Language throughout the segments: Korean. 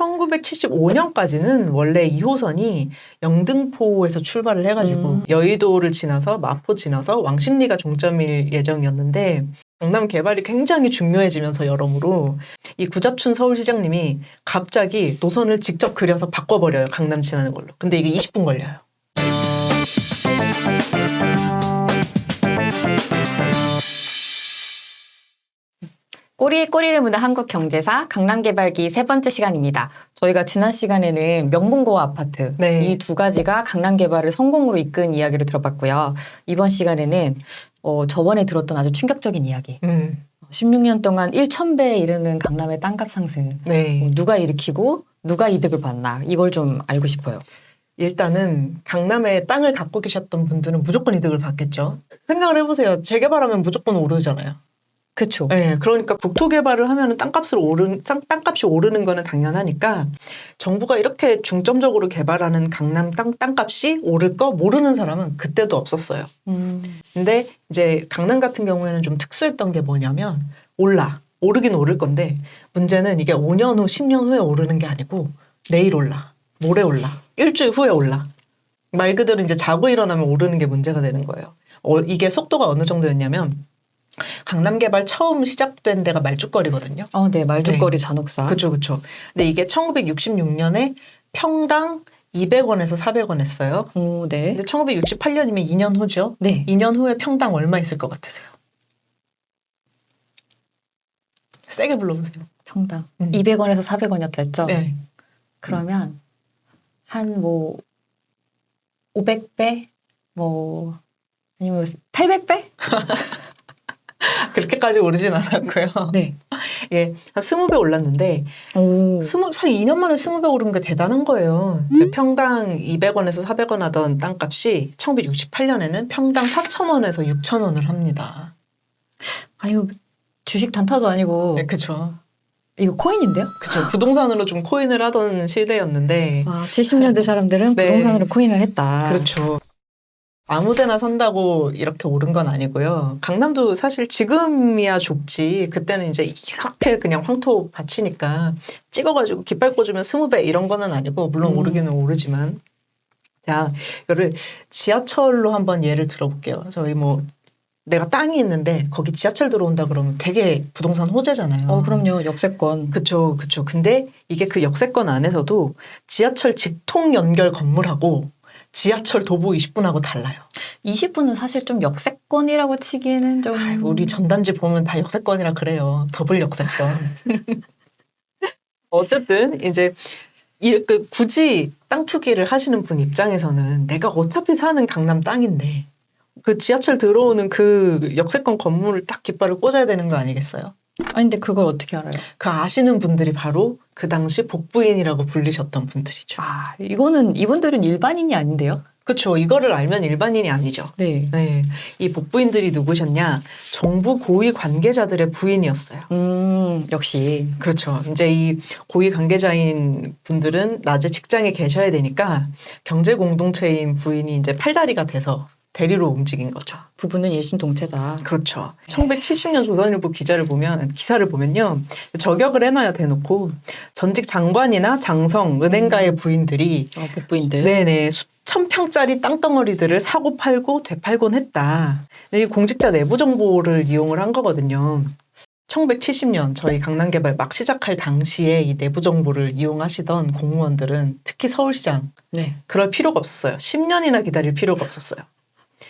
1975년까지는 원래 2호선이 영등포에서 출발을 해가지고 음. 여의도를 지나서 마포 지나서 왕십리가 종점일 예정이었는데 강남 개발이 굉장히 중요해지면서 여러모로 이 구자춘 서울시장님이 갑자기 노선을 직접 그려서 바꿔버려요 강남 지나는 걸로. 근데 이게 20분 걸려요. 꼬리에 꼬리를 무는 한국 경제사 강남개발기 세 번째 시간입니다. 저희가 지난 시간에는 명문고와 아파트 네. 이두 가지가 강남개발을 성공으로 이끈 이야기를 들어봤고요. 이번 시간에는 어, 저번에 들었던 아주 충격적인 이야기. 음, 16년 동안 1,000배에 이르는 강남의 땅값 상승. 네. 어, 누가 일으키고 누가 이득을 봤나 이걸 좀 알고 싶어요. 일단은 강남에 땅을 갖고 계셨던 분들은 무조건 이득을 받겠죠. 생각을 해보세요. 재개발하면 무조건 오르잖아요. 그렇죠. 네, 그러니까 국토 개발을 하면 땅값을 땅, 땅값이 오르는 거는 당연하니까 정부가 이렇게 중점적으로 개발하는 강남 땅 땅값이 오를 거 모르는 사람은 그때도 없었어요. 음, 근데 이제 강남 같은 경우에는 좀 특수했던 게 뭐냐면 올라 오르긴 오를 건데 문제는 이게 5년 후, 10년 후에 오르는 게 아니고 내일 올라, 모레 올라, 일주일 후에 올라. 말 그대로 이제 자고 일어나면 오르는 게 문제가 되는 거예요. 어, 이게 속도가 어느 정도였냐면 강남 개발 처음 시작된 데가 말죽거리거든요. 어, 네 말죽거리 잔혹사. 그렇죠, 그렇죠. 근데 이게 1966년에 평당 200원에서 400원 했어요. 오, 네. 근데 1968년이면 2년 후죠. 네. 2년 후에 평당 얼마 있을 것 같으세요? 세게 불러보세요. 평당 음. 200원에서 400원이었다 했죠. 네. 그러면 한 뭐 500배 뭐 아니면 800배? 그렇게까지 오르진 않았고요. 네. 예, 한 20배 올랐는데, 오. 스무, 사실 2년 만에 20배 오른 게 대단한 거예요. 이제 평당 200원에서 400원 하던 땅값이 1968년에는 평당 4,000원에서 6,000원을 합니다. 아 이거 주식 단타도 아니고 네, 그쵸. 이거 코인인데요? 그쵸. 부동산으로 좀 코인을 하던 시대였는데, 아 70년대 사람들은 네. 부동산으로 코인을 했다. 그렇죠. 아무데나 산다고 이렇게 오른 건 아니고요. 강남도 사실 지금이야 좁지. 그때는 이제 이렇게 그냥 황토 받치니까 찍어가지고 깃발 꽂으면 스무 배 이런 거는 아니고 물론 음. 오르기는 오르지만 자 이거를 지하철로 한번 예를 들어볼게요. 저희 뭐 내가 땅이 있는데 거기 지하철 들어온다 그러면 되게 부동산 호재잖아요. 어 그럼요 역세권. 그쵸, 그쵸. 근데 이게 그 역세권 안에서도 지하철 직통 연결 건물하고 지하철 도보 20분하고 달라요. 20분은 사실 좀 역세권이라고 치기에는 좀 아이, 우리 전단지 보면 다 역세권이라 그래요. 더블 역세권. 어쨌든 이제 이, 그 굳이 땅 투기를 하시는 분 입장에서는 내가 어차피 사는 강남 땅인데 그 지하철 들어오는 그 역세권 건물을 딱 깃발을 꽂아야 되는 거 아니겠어요? 아니 근데 그걸 어떻게 알아요? 그 아시는 분들이 바로 그 당시 복부인이라고 불리셨던 분들이죠. 아 이거는 이분들은 일반인이 아닌데요? 그렇죠. 이거를 알면 일반인이 아니죠. 네. 네, 이 복부인들이 누구셨냐? 정부 고위 관계자들의 부인이었어요. 음 역시 그렇죠. 이제 이 고위 관계자인 분들은 낮에 직장에 계셔야 되니까 경제 공동체인 부인이 이제 팔다리가 돼서 대리로 움직인 거죠. 부부는 일심 동체다. 그렇죠. 1970년 조선일보 기자를 보면 기사를 보면요 저격을 해놔야 대놓고 전직 장관이나 장성 은행가의 부인들이 어, 복부인들. 네네 수천 평짜리 땅덩어리들을 사고 팔고 되팔곤 했다. 근데 이 공직자 내부 정보를 이용을 한 거거든요. 1970년 저희 강남개발 막 시작할 당시에 이 내부 정보를 이용하시던 공무원들은 특히 서울시장 네. 그럴 필요가 없었어요. 10년이나 기다릴 필요가 없었어요.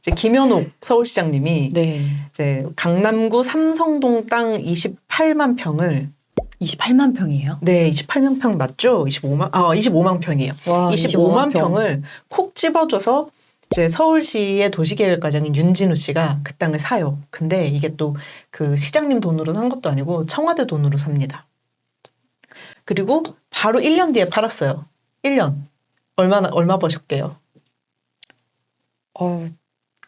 이제 김현옥 서울시장님이 네. 이제 강남구 삼성동 땅 28만 평을 28만 평이에요. 네, 28만 평 맞죠? 25만 아 25만 평이에요. 와, 25만 평 을 콕 집어줘서 이제 서울시의 도시계획 과장인 윤진우 씨가 그 땅을 사요. 근데 이게 또 그 시장님 돈으로 산 것도 아니고 청와대 돈으로 삽니다. 그리고 바로 1년 뒤에 팔았어요. 1년. 얼마나 얼마 버셨게요? 어,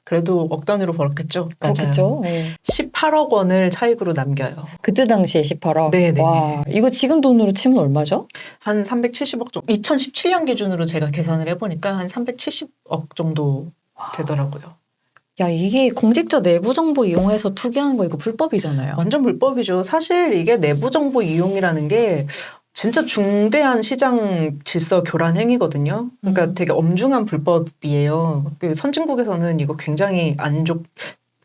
그래도 억 단위로 벌었겠죠. 그렇겠죠. 네. 18억 원을 차익으로 남겨요. 그때 당시에 18억. 네네. 와, 이거 지금 돈으로 치면 얼마죠? 한 370억 정도. 2017년 기준으로 제가 계산을 해보니까 한 370억 정도 되더라고요. 야, 이게 공직자 내부 정보 이용해서 투기하는 거 이거 불법이잖아요. 완전 불법이죠. 사실 이게 내부 정보 이용이라는 게 진짜 중대한 시장 질서 교란 행위거든요. 그러니까 음. 되게 엄중한 불법이에요. 그 선진국에서는 이거 굉장히 안 좋,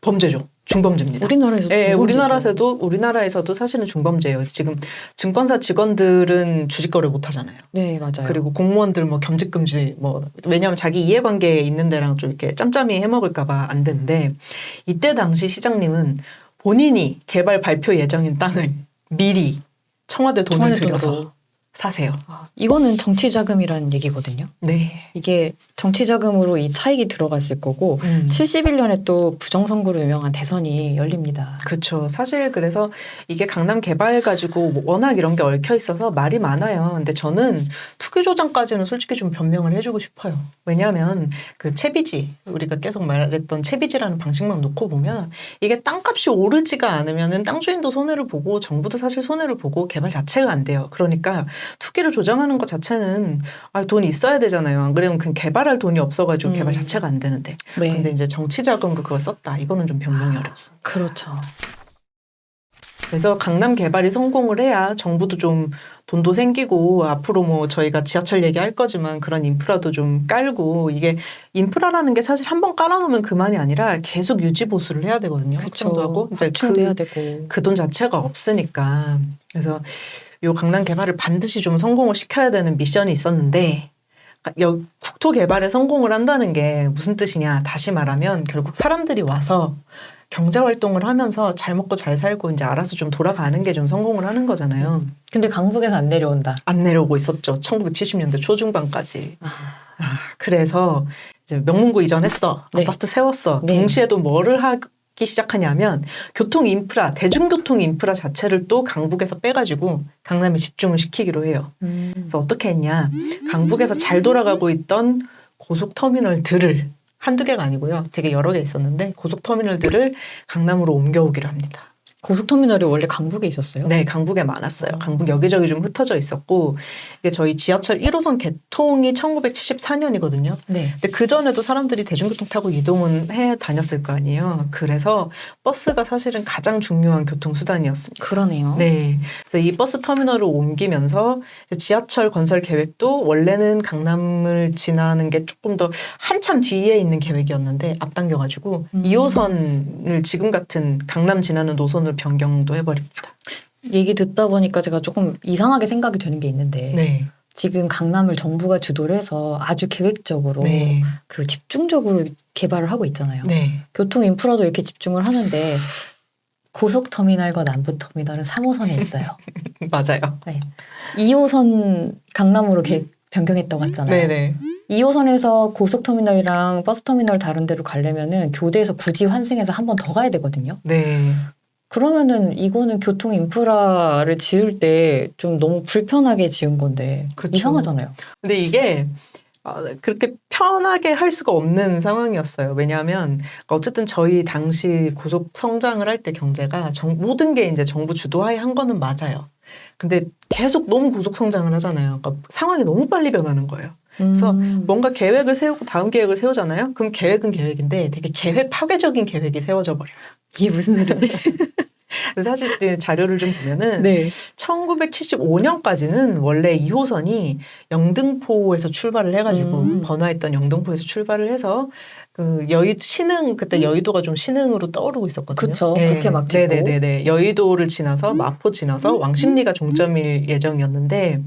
범죄죠. 중범죄입니다. 우리나라에서도 예. 우리나라에서도 우리나라에서도 사실은 중범죄예요. 지금 증권사 직원들은 주식 거래 못 하잖아요. 네 맞아요. 그리고 공무원들 뭐 겸직 금지 뭐 왜냐하면 자기 이해관계에 있는 데랑 좀 이렇게 짬짬이 해먹을까봐 안 되는데 이때 당시 시장님은 본인이 개발 발표 예정인 땅을 미리 청와대 돈을 청와대 들여서. 사세요. 아, 이거는 정치 자금이라는 얘기거든요. 네. 이게 정치 자금으로 이 차익이 들어갔을 거고 음. 71년에 또 부정선거로 유명한 대선이 열립니다. 그렇죠. 사실 그래서 이게 강남 개발 가지고 뭐 워낙 이런 게 얽혀 있어서 말이 많아요. 근데 저는 투기 조장까지는 솔직히 좀 변명을 해주고 싶어요. 왜냐하면 그 채비지 우리가 계속 말했던 채비지라는 방식만 놓고 보면 이게 땅값이 오르지가 않으면은 땅 주인도 손해를 보고 정부도 사실 손해를 보고 개발 자체가 안 돼요. 그러니까 투기를 조장하는 것 자체는 아, 돈이 있어야 되잖아요. 안 그러면 그 개발할 돈이 없어가지고 음. 개발 자체가 안 되는데. 네. 근데 이제 정치 자금으로 그걸 썼다. 이거는 좀 변명이 어렵습니다. 그렇죠. 그래서 강남 개발이 성공을 해야 정부도 좀 돈도 생기고 앞으로 뭐 저희가 지하철 얘기할 거지만 그런 인프라도 좀 깔고 이게 인프라라는 게 사실 한 번 깔아놓으면 그만이 아니라 계속 유지 보수를 해야 되거든요. 확충도 하고 이제 그, 되고. 그돈 자체가 없으니까 그래서 요 강남 개발을 반드시 좀 성공을 시켜야 되는 미션이 있었는데 여- 국토 개발에 성공을 한다는 게 무슨 뜻이냐 다시 말하면 결국 사람들이 와서 경제 활동을 하면서 잘 먹고 잘 살고 이제 알아서 좀 돌아가는 게 좀 성공을 하는 거잖아요. 근데 강북에서 안 내려온다. 안 내려오고 있었죠. 1970년대 초중반까지. 아, 아, 그래서 이제 명문구 이전했어. 네. 아파트 세웠어. 네. 동시에도 뭐를 하기 시작하냐면 교통 인프라, 대중교통 인프라 자체를 또 강북에서 빼가지고 강남에 집중을 시키기로 해요. 음. 그래서 어떻게 했냐. 강북에서 잘 돌아가고 있던 고속터미널들을 한두 개가 아니고요. 되게 여러 개 있었는데 고속터미널들을 강남으로 옮겨오기로 합니다. 고속터미널이 원래 강북에 있었어요? 네, 강북에 많았어요. 어. 강북 여기저기 좀 흩어져 있었고 이게 저희 지하철 1호선 개통이 1974년이거든요. 네. 근데 그 전에도 사람들이 대중교통 타고 이동은 해 다녔을 거 아니에요. 그래서 버스가 사실은 가장 중요한 교통 수단이었습니다. 그러네요. 네. 그래서 이 버스 터미널을 옮기면서 지하철 건설 계획도 원래는 강남을 지나는 게 조금 더 한참 뒤에 있는 계획이었는데 앞당겨 가지고 음. 2호선을 지금 같은 강남 지나는 노선으로 변경도 해버립니다. 얘기 듣다 보니까 제가 조금 이상하게 생각이 되는 게 있는데 네. 지금 강남을 정부가 주도를 해서 아주 계획적으로 네. 그 집중적으로 개발을 하고 있잖아요. 네. 교통 인프라도 이렇게 집중을 하는데 고속터미널과 남부터미널은 3호선에 있어요. 맞아요. 2호선 강남으로 개- 변경했다고 했잖아요. 네네. 2호선에서 고속터미널이랑 버스터미널 다른 데로 가려면은 교대에서 굳이 환승해서 한 번 더 가야 되거든요. 네. 그러면은 이거는 교통 인프라를 지을 때 좀 너무 불편하게 지은 건데 그렇죠. 이상하잖아요. 근데 이게 어, 그렇게 편하게 할 수가 없는 상황이었어요. 왜냐하면 어쨌든 저희 당시 고속 성장을 할 때 경제가 정- 모든 게 이제 정부 주도하에 한 거는 맞아요. 근데 계속 너무 고속 성장을 하잖아요. 그러니까 상황이 너무 빨리 변하는 거예요. 그래서 음. 뭔가 계획을 세우고 다음 계획을 세우잖아요. 그럼 계획은 계획인데 되게 계획 파괴적인 계획이 세워져 버려요. 이게 무슨 소리지? 사실 이제 자료를 좀 보면은 네. 1975년까지는 원래 2호선이 영등포에서 출발을 해가지고 음. 번화했던 영등포에서 출발을 해서 그 여의 신흥 그때 여의도가 좀 신흥으로 떠오르고 있었거든요. 음. 그쵸. 그렇게 막. 네네네네. 여의도를 지나서 마포 지나서 왕십리가 종점일 예정이었는데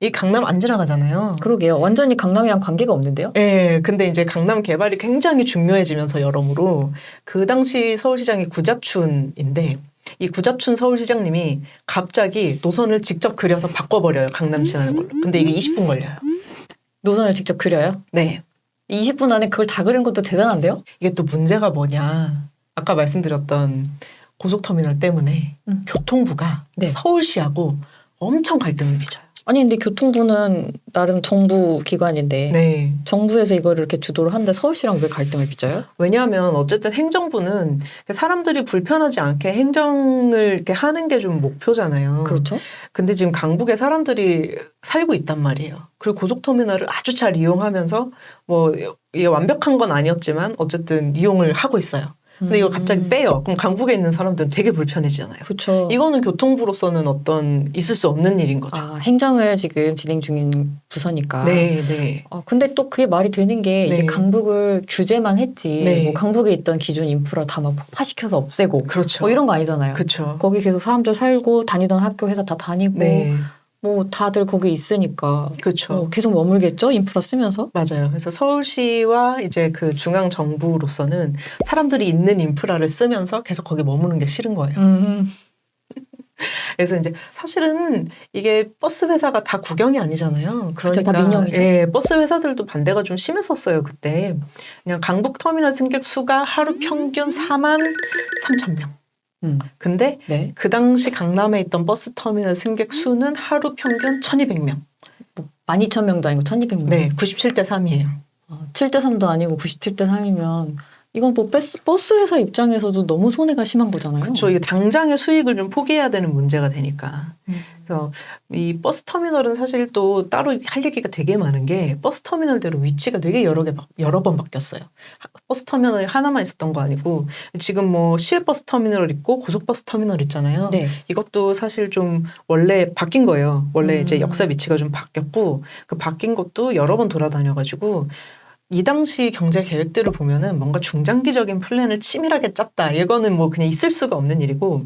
이 강남 안 지나가잖아요. 그러게요. 완전히 강남이랑 관계가 없는데요? 예, 근데 이제 강남 개발이 굉장히 중요해지면서 여러모로 그 당시 서울시장이 구자춘인데 이 구자춘 서울시장님이 갑자기 노선을 직접 그려서 바꿔버려요. 강남 지나는 걸로. 근데 이게 20분 걸려요. 노선을 직접 그려요? 네. 20분 안에 그걸 다 그린 것도 대단한데요? 이게 또 문제가 뭐냐. 아까 말씀드렸던 고속터미널 때문에 음. 교통부가 네. 서울시하고 엄청 갈등을 빚어요. 아니 근데 교통부는 나름 정부 기관인데 네. 정부에서 이거를 이렇게 주도를 하는데 서울시랑 왜 갈등을 빚어요? 왜냐하면 어쨌든 행정부는 사람들이 불편하지 않게 행정을 이렇게 하는 게 좀 목표잖아요. 그렇죠? 근데 지금 강북에 사람들이 살고 있단 말이에요. 그리고 고속터미널을 아주 잘 이용하면서 뭐 이게 완벽한 건 아니었지만 어쨌든 이용을 하고 있어요. 근데 이거 갑자기 빼요. 그럼 강북에 있는 사람들은 되게 불편해지잖아요. 그렇죠. 이거는 교통부로서는 어떤 있을 수 없는 일인 거죠. 아, 행정을 지금 진행 중인 부서니까. 네, 네. 어, 근데 또 그게 말이 되는 게 이게 네. 강북을 규제만 했지. 네. 뭐 강북에 있던 기존 인프라 다 막 폭파시켜서 없애고 그렇죠. 뭐 이런 거 아니잖아요. 그렇죠. 거기 계속 사람들 살고 다니던 학교 회사 다 다니고 네, 뭐 다들 거기 있으니까 그렇죠. 어, 계속 머물겠죠 인프라 쓰면서. 맞아요. 그래서 서울시와 이제 그 중앙 정부로서는 사람들이 있는 인프라를 쓰면서 계속 거기 머무는 게 싫은 거예요. 음. 그래서 이제 사실은 이게 버스 회사가 다 국영이 아니잖아요. 그렇죠. 그러니까 다 민영이죠. 예, 버스 회사들도 반대가 좀 심했었어요 그때. 그냥 강북 터미널 승객 수가 하루 평균 4만 3천 명. 음. 근데 네. 그 당시 강남에 있던 버스 터미널 승객 수는 하루 평균 1,200명. 뭐 12,000명도 아니고 1,200명. 네, 97대 3이에요. 어, 3대 3도 아니고 97대 3이면 이건 뭐 버스, 버스 회사 입장에서도 너무 손해가 심한 거잖아요. 그렇죠. 이게 당장의 수익을 좀 포기해야 되는 문제가 되니까. 음. 그래서 이 버스 터미널은 사실 또 따로 할 얘기가 되게 많은 게 버스 터미널대로 위치가 되게 여러 개 바- 여러 번 바뀌었어요. 하- 버스 터미널 하나만 있었던 거 아니고 지금 뭐 시외 버스 터미널 있고 고속 버스 터미널 있잖아요. 네. 이것도 사실 좀 원래 바뀐 거예요. 원래 이제 음. 역사 위치가 좀 바뀌었고 그 바뀐 것도 여러 번 돌아다녀가지고 이 당시 경제 계획들을 보면은 뭔가 중장기적인 플랜을 치밀하게 짰다. 이거는 뭐 그냥 있을 수가 없는 일이고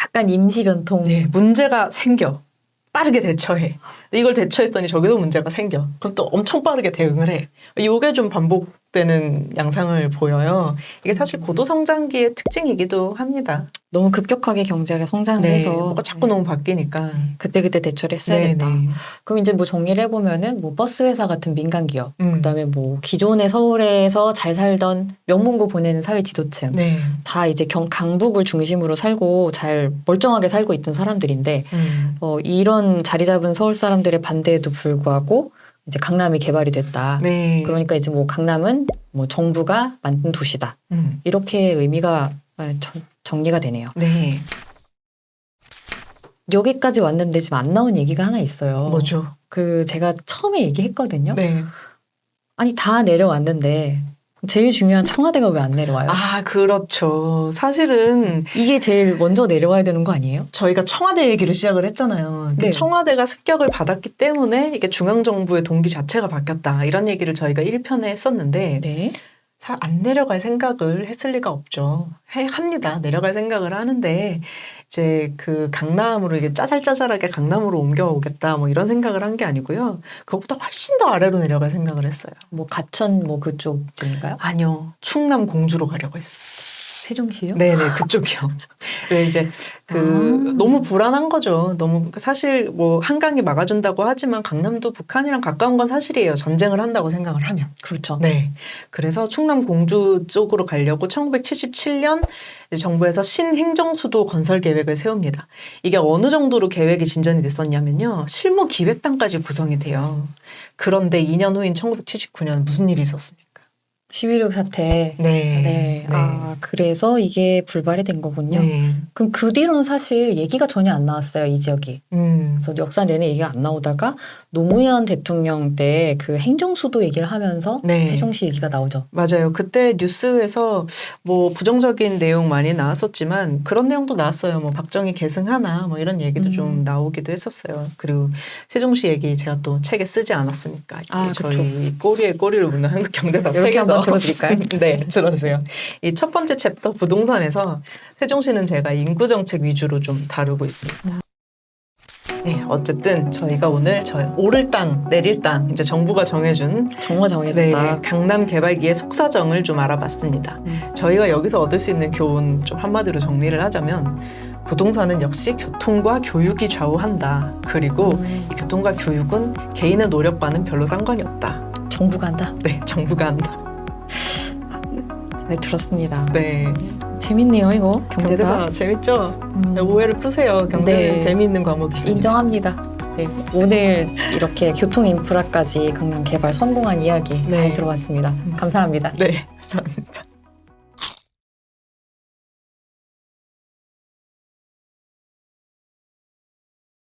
약간 임시 변통. 네, 문제가 생겨. 빠르게 대처해. 이걸 대처했더니 저기도 문제가 생겨. 그럼 또 엄청 빠르게 대응을 해. 이게 좀 반복 되는 양상을 보여요. 이게 사실 고도 성장기의 특징이기도 합니다. 너무 급격하게 경제가 성장을 네, 해서 뭐가 자꾸 너무 바뀌니까. 그때그때 대처를 했어야겠다. 네, 네. 그럼 이제 뭐 정리를 해보면은 뭐 버스 회사 같은 민간 기업, 음. 그다음에 뭐 기존의 서울에서 잘 살던 명문고 보내는 사회 지도층, 네. 다 이제 경 강북을 중심으로 살고 잘 멀쩡하게 살고 있던 사람들인데 음. 어, 이런 자리 잡은 서울 사람들의 반대에도 불구하고 이제 강남이 개발이 됐다. 네. 그러니까 이제 뭐 강남은 뭐 정부가 만든 도시다. 음. 이렇게 의미가 아, 정- 정리가 되네요. 네. 여기까지 왔는데 지금 안 나온 얘기가 하나 있어요. 뭐죠? 그 제가 처음에 얘기했거든요. 네. 아니 다 내려왔는데 제일 중요한 청와대가 왜 안 내려와요? 아, 그렇죠. 사실은 이게 제일 먼저 내려와야 되는 거 아니에요? 저희가 청와대 얘기를 시작을 했잖아요. 네. 청와대가 습격을 받았기 때문에 이게 중앙정부의 동기 자체가 바뀌었다. 이런 얘기를 저희가 1편에 했었는데 네. 사- 안 내려갈 생각을 했을 리가 없죠. 해, 합니다. 내려갈 생각을 하는데 이제 그 강남으로 이게 짜잘짜잘하게 강남으로 옮겨오겠다 뭐 이런 생각을 한 게 아니고요. 그것보다 훨씬 더 아래로 내려갈 생각을 했어요. 뭐 가천 뭐 그쪽 인가요? 아니요. 충남 공주로 가려고 했습니다. 세종시요? 네네 그쪽이요. 네, 이제 그 아. 너무 불안한 거죠. 너무 사실 뭐 한강이 막아준다고 하지만 강남도 북한이랑 가까운 건 사실이에요. 전쟁을 한다고 생각을 하면. 그렇죠. 네. 그래서 충남 공주 쪽으로 가려고 1977년 정부에서 신행정수도 건설 계획을 세웁니다. 이게 어느 정도로 계획이 진전이 됐었냐면요. 실무 기획단까지 구성이 돼요. 그런데 2년 후인 1979년 무슨 일이 있었습니까? 11.6 사태. 네. 네. 아, 그래서 이게 불발이 된 거군요. 네. 그럼 그 뒤로는 사실 얘기가 전혀 안 나왔어요, 이 지역이. 음. 그래서 역사 내내 얘기가 안 나오다가 노무현 대통령 때 그 행정수도 얘기를 하면서 네. 세종시 얘기가 나오죠. 맞아요. 그때 뉴스에서 뭐 부정적인 내용 많이 나왔었지만 그런 내용도 나왔어요. 뭐 박정희 계승하나 뭐 이런 얘기도 음. 좀 나오기도 했었어요. 그리고 세종시 얘기 제가 또 책에 쓰지 않았습니까? 아, 이 저희 그쵸. 이 꼬리에 꼬리를 묻는 한국 경제사 책에서 들어드릴까요? 네, 들어주세요. 이 첫 번째 챕터 부동산에서 세종시는 제가 인구 정책 위주로 좀 다루고 있습니다. 네, 어쨌든 저희가 오늘 저 오를 땅, 내릴 땅 이제 정부가 정해준 정말 네, 정해졌다. 강남 개발기의 속사정을 좀 알아봤습니다. 음. 저희가 여기서 얻을 수 있는 교훈 좀 한마디로 정리를 하자면 부동산은 역시 교통과 교육이 좌우한다. 그리고 음, 이 교통과 교육은 개인의 노력과는 별로 상관이 없다. 정부가 한다. 네, 정부가 한다. 잘 들었습니다. 네, 재밌네요, 이거 경제사. 경제사 재밌죠? 음, 오해를 푸세요. 경제는 네. 재미있는 과목이에요. 인정합니다. 네, 오늘 이렇게 교통 인프라까지 강남 개발 성공한 이야기 네. 잘 들어봤습니다. 감사합니다. 네, 감사합니다.